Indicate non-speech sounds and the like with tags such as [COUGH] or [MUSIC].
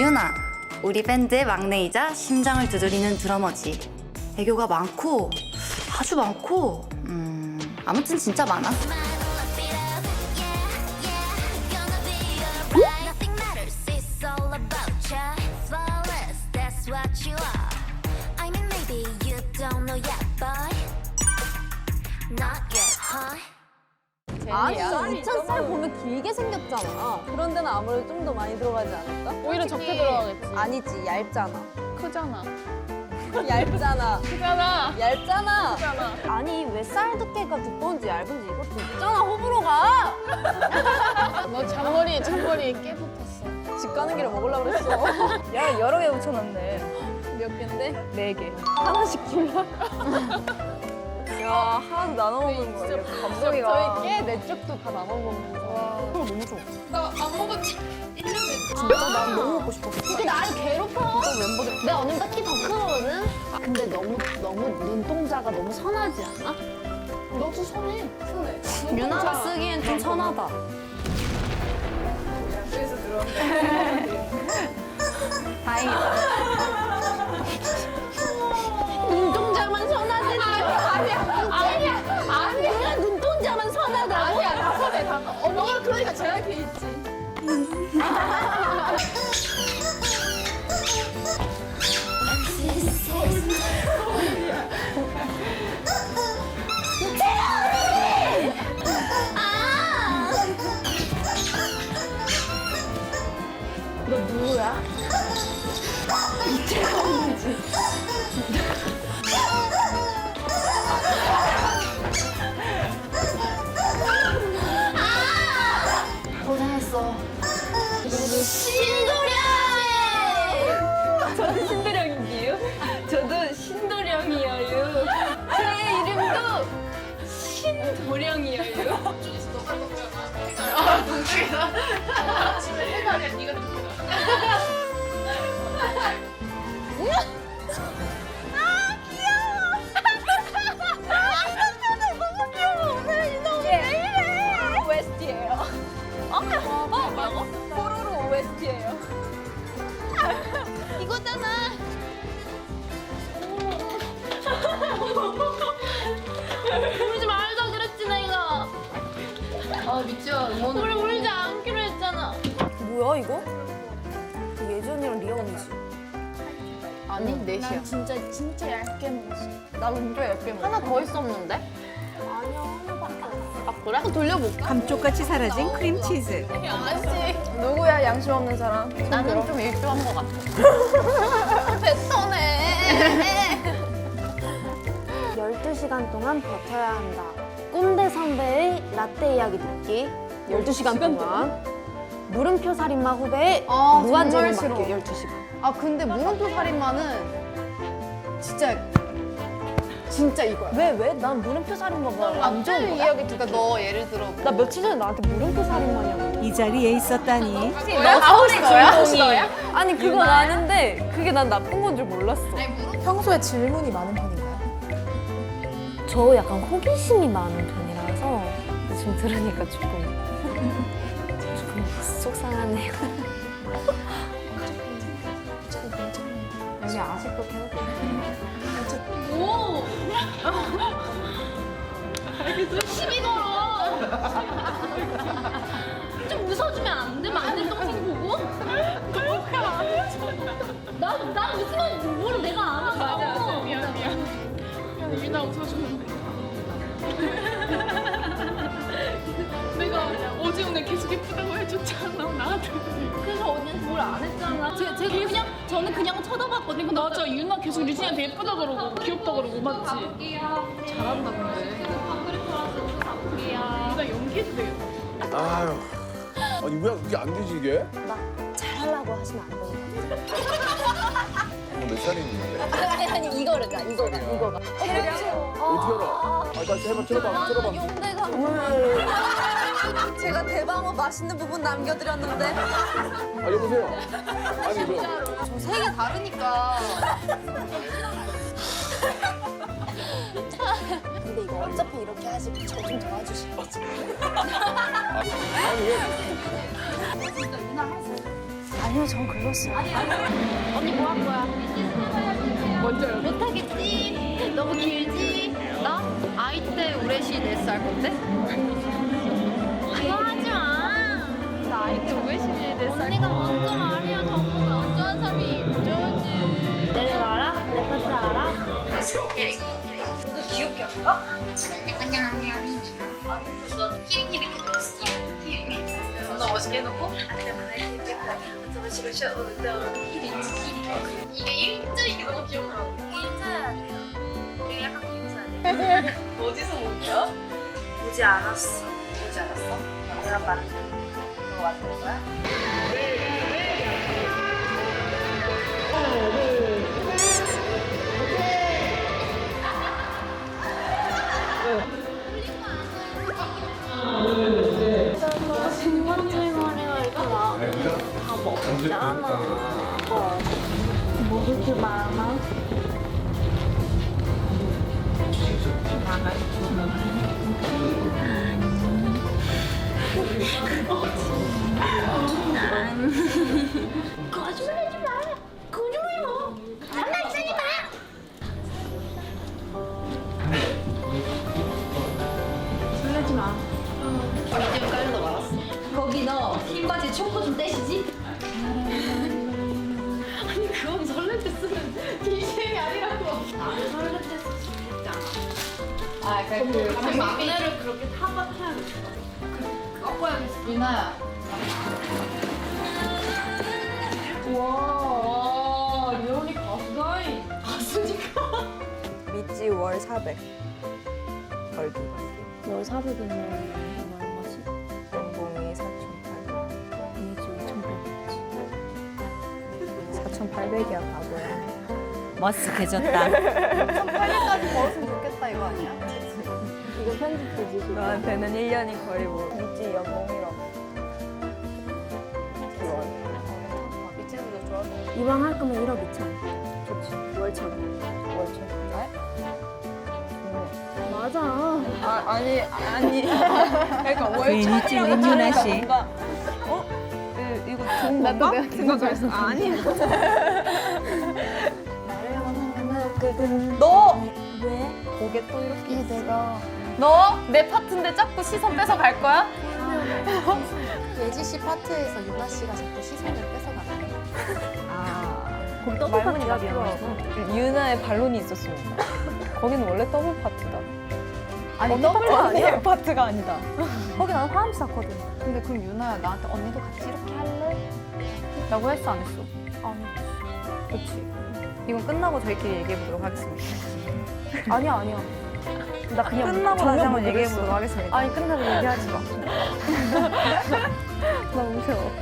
유나. 우리 밴드의 막내이자 심장을 두드리는 드러머지. 애교가 많고 아주 많고 음 아무튼 진짜 많아. 생겼잖아. 그런 데는 아무래도 좀 더 많이 들어가지 않을까? 오히려 적게 들어가겠지. 아니지 얇잖아. 크잖아. [LAUGHS] 얇잖아. 크잖아. 얇잖아. 크잖아. 아니 왜 쌀 두께가 두꺼운지 얇은지 이것도 있잖아 호불호가. [LAUGHS] 너 잔머리, 잔머리 깨 붙었어. 집 가는 길에 먹으려고 그랬어. [LAUGHS] 야 여러 개 붙여놨네. 몇 개인데? 네 개. 하나씩 골라. 야 하나도 나눠 먹는 거야. 감동이가. 저희 깨네 쪽도 다 나눠 먹으 면서. 너무 좋아. 나 안 먹었지. 진짜 난 너무 먹고 싶었어. 이렇게 나를 괴롭혀. 내가 언니보다 키 더 크거든? 근데 너무, 너무 눈동자가 너무 선하지 않아? 너도 선해. 선해. 유나가 쓰기엔 좀 선하다. [LAUGHS] 다행이다. 신도령이에요. OST예요. 미치야 우리 울지 않기로 했잖아. 뭐야 이거? 예전이랑 리아 언니지. 아니 넷이야. 진짜 진짜 얇게 먹었어. 나 진짜 얇게 먹었어. 하나 더 있었는데? 아니야 하나밖에 없어. 아 그래? 한번 돌려볼까? 감쪽같이 사라진 크림치즈. 아씨. 누구야 양심 없는 사람? 나는 좀 일조한 것 같아. [LAUGHS] 뱉어내. 12시간 동안 버텨야 한다. 꼰대 선배의 라떼 이야기 듣기. 12시간 동안. 물음표 살인마 후배의 아, 무한재능 정말 받기 싫어. 12시간. 아 근데 물음표 살인마는 진짜 진짜 이거야. 왜 왜? 난 물음표 살인마가 안 좋은 거야. 이야기 그러니까 너 예를 들어 나 며칠 전에 나한테 물음표 살인마냐고. 이 자리에 있었다니. 아우리 너야? 아니 그건 아는데 그게 난 나쁜 건 줄 몰랐어. 평소에 질문이 많은 편인가요? 저 약간 호기심이 많은 편이라서 지금 들으니까 조금 조금 속상하네요. 여기 아직도 계속 오. 시비 걸어. 좀 웃어주면 안 돼? 막내 동생 보고? 나, 나 웃으면 저는 그냥 쳐다봤거든요. 근데 맞아, 유나 계속 유진이한테 예쁘다 그러고, 귀엽다 그러고, 맞지? 잘한다, 근데. 유나 연기해도 되겠다. 아유. 아니 왜 그게 안 되지 이게? 잘하려고 하시면 안 돼요. 어, 몇 살이 있는데? 아니 아니 이거를 자 이거가 이거가. 어떻게 알아? 아, 나 해봐, 들어봐, 들어봐. 용대가 제가 대방어 맛있는 부분 남겨드렸는데 아, 여보세요. 아니, 그, 세계 다르니까. 근데 이거 어차피 이렇게 하시고 저좀 도와주시면 아니, 왜? 아니요, 전 글렀어요. 언니 뭐 할 거야? 먼저요. 못하겠지. 너무 길지. 나 아이 때 우레시 넷스 할 건데. 멋있게 해놓고. 이게 일자 이게 너무 귀엽더라고. 어디서 본 거야? 보지 않았어. 보지 않았어? 내가 만든 거 만든 거야? [LAUGHS] [LAUGHS] 지금 아, 그러니까 그그 막내를 그렇게 타박해야겠어. 꺾어야겠어. 유나야. 와, 리오니 가수다이. 가수니까. 밑지 월 400. 벌기. 월 400이면 얼마지? 연봉이 4,800. 이지 5,800이지. 4,800이야 바보야. 머쓱해졌다. 빨리까지 벌었으면 좋겠다 이거 아니야? 이거 편집되지? 너한테는 1년이 거의 뭐 밑지 연봉 1억. 밑지도 좋아서 이왕 할 거면 1억 2천. 좋지. 월천. 월천. 맞아. 아 아니 아니. [LAUGHS] 그러니까 월천이라고 씨. 뭔가 어? 이- 이거 좋은 건가? 생각했어. 아니. [LAUGHS] 너 왜? 고개 또 이렇게 내가 너 내 파트인데 자꾸 시선 뺏어 갈 거야? 예지 씨 파트에서 유나 씨가 자꾸 시선을 뺏어가네. 아. 거기 더블 파트가 유나의 반론이 있었습니다. 거기는 원래 더블 파트다. 아니 더블 아니야? [LAUGHS] 파트가 아니다. 거기 나는 화음 쌌거든. 근데 그럼 유나야 나한테 언니도 같이 이렇게 할래? 라고 했어 안 했어? 아니. 그렇지. 이건 끝나고 저희끼리 얘기해 보도록 하겠습니다. 아니야 아니야. 나 그냥 끝나고 다시 한번 얘기해 모르겠어. 보도록 하겠습니다. 아니 끝나고 얘기하지 마. [LAUGHS] [LAUGHS] 나 무서워.